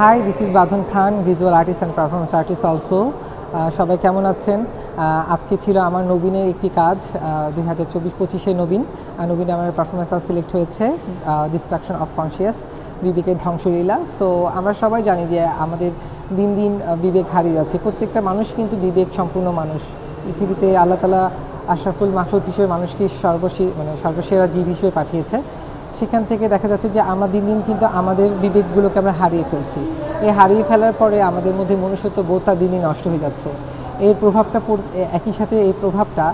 Hi this is Badhon Khan visual artist and performance artist also সবাই কেমন আছেন? আজকে ছিল আমার নবীনের একটি কাজ দুই হাজার চব্বিশ পঁচিশে নবীন। আর নবীনে আমার পারফরমেন্স আর সিলেক্ট হয়েছে ডিস্ট্রাকশন অফ কনসিয়াস বিবেকের ধ্বংসলীলা। সো আমরা সবাই জানি যে আমাদের দিন দিন বিবেক হারিয়ে যাচ্ছে। প্রত্যেকটা মানুষ কিন্তু বিবেক সম্পূর্ণ মানুষ। পৃথিবীতে আল্লাহ তালা আশরাফুল মাহফুদ হিসেবে মানুষকে সর্বশে মানে সর্বসেরা জীব হিসেবে পাঠিয়েছে। সেখান থেকে দেখা যাচ্ছে যে আমরা দিন দিন কিন্তু আমাদের বিবেকগুলোকে আমরা হারিয়ে ফেলছি। এই হারিয়ে ফেলার পরে আমাদের মধ্যে মনুষ্যত্ব বোধটা দিন দিন নষ্ট হয়ে যাচ্ছে। এর প্রভাবটা একই সাথে এই প্রভাবটা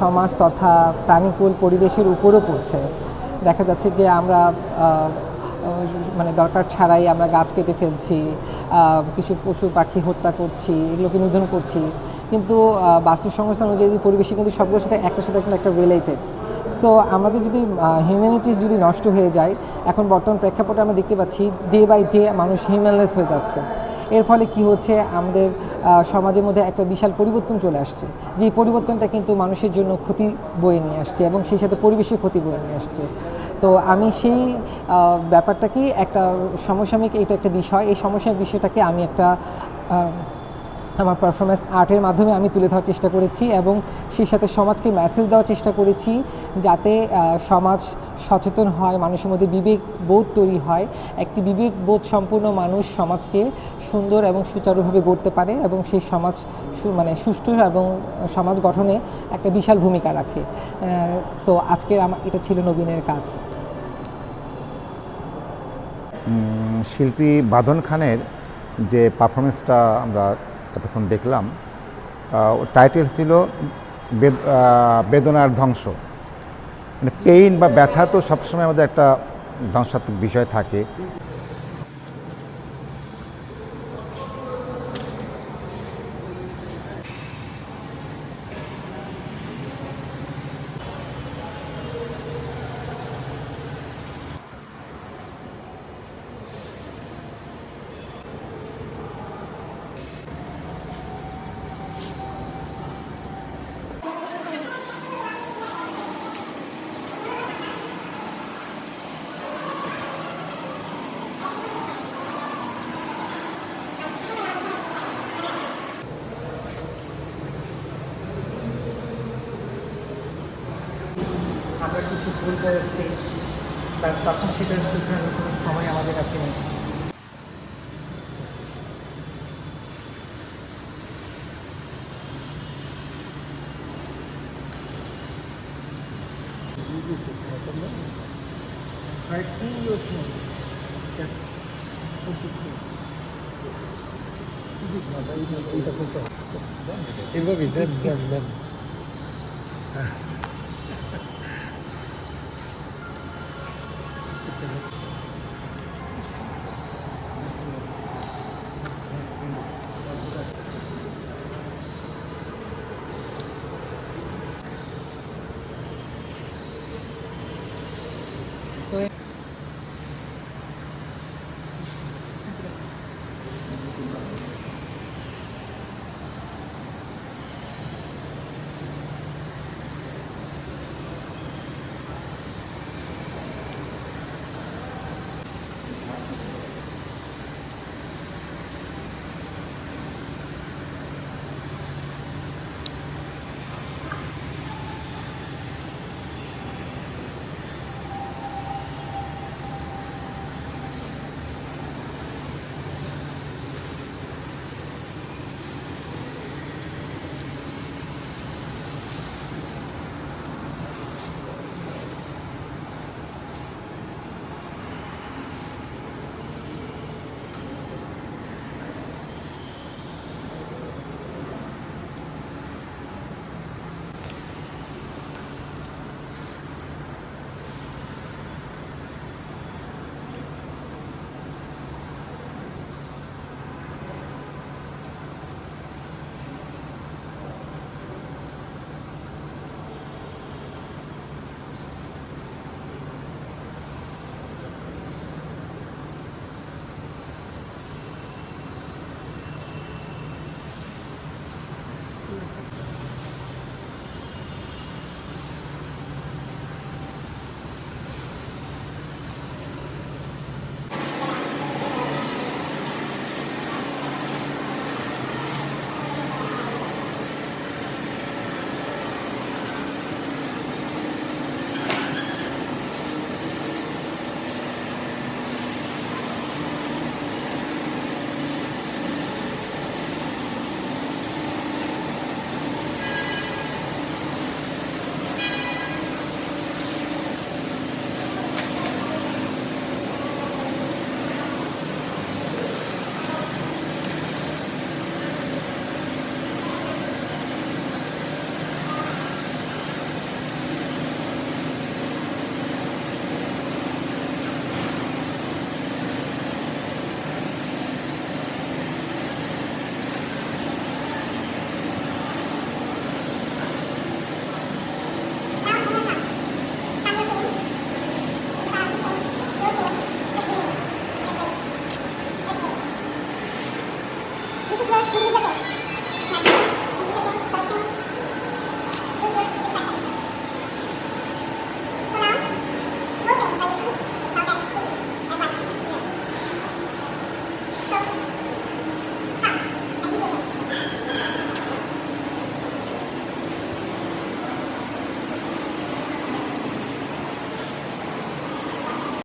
সমাজ তথা প্রাণীকুল পরিবেশের উপরও পড়ছে। দেখা যাচ্ছে যে আমরা মানে দরকার ছাড়াই আমরা গাছ কেটে ফেলছি কিছু পশু পাখি হত্যা করছি এগুলোকে নিধন করছি। কিন্তু আহ, বাস্তু সংস্থা অনুযায়ী পরিবেশে কিন্তু সবগুলোর সাথে একটার সাথে কিন্তু একটা রিলেটেড সো আমাদের যদি হিউম্যানিটিস যদি নষ্ট হয়ে যায়, এখন বর্তমান প্রেক্ষাপটে আমরা দেখতে পাচ্ছি ডে বাই ডে মানুষ হিউম্যানলেস হয়ে যাচ্ছে। এর ফলে কি হচ্ছে, আমাদের সমাজের মধ্যে একটা বিশাল পরিবর্তন চলে আসছে। যে পরিবর্তনটা কিন্তু মানুষের জন্য ক্ষতি বয়ে নিয়ে আসছে এবং সেই সাথে পরিবেশের ক্ষতি বয়ে নিয়ে আসছে। তো আমি সেই ব্যাপারটাকেই একটা সমসাময়িক, এটা একটা বিষয়, এই সমসাময়িক বিষয়টাকে আমি একটা আমার পারফরমেন্স আর্টের মাধ্যমে আমি তুলে ধরার চেষ্টা করেছি এবং সেই সাথে সমাজকে মেসেজ দেওয়ার চেষ্টা করেছি যাতে সমাজ সচেতন হয়, মানুষের মধ্যে বিবেক বোধ তৈরি হয়। একটি বিবেক বোধ সম্পূর্ণ মানুষ সমাজকে সুন্দর এবং সুচারুভাবে গড়তে পারে এবং সেই সমাজ মানে সুষ্ঠু এবং সমাজ গঠনে একটা বিশাল ভূমিকা রাখে। তো আজকের আমার এটা ছিল নবীনের কাজ। শিল্পী বাঁধন খানের যে পারফরমেন্সটা আমরা এতক্ষণ দেখলাম টাইটেল ছিল বেদ- বেদনার ধ্বংস। মানে পেইন বা ব্যথা তো সবসময় আমাদের একটা ধ্বংসাত্মক বিষয় থাকে। আমরা কিছু ভুল করেছি বা তখন সেটার শুধরানোর কোনো সময় আমাদের কাছে নেই। Just push it through. Then then fue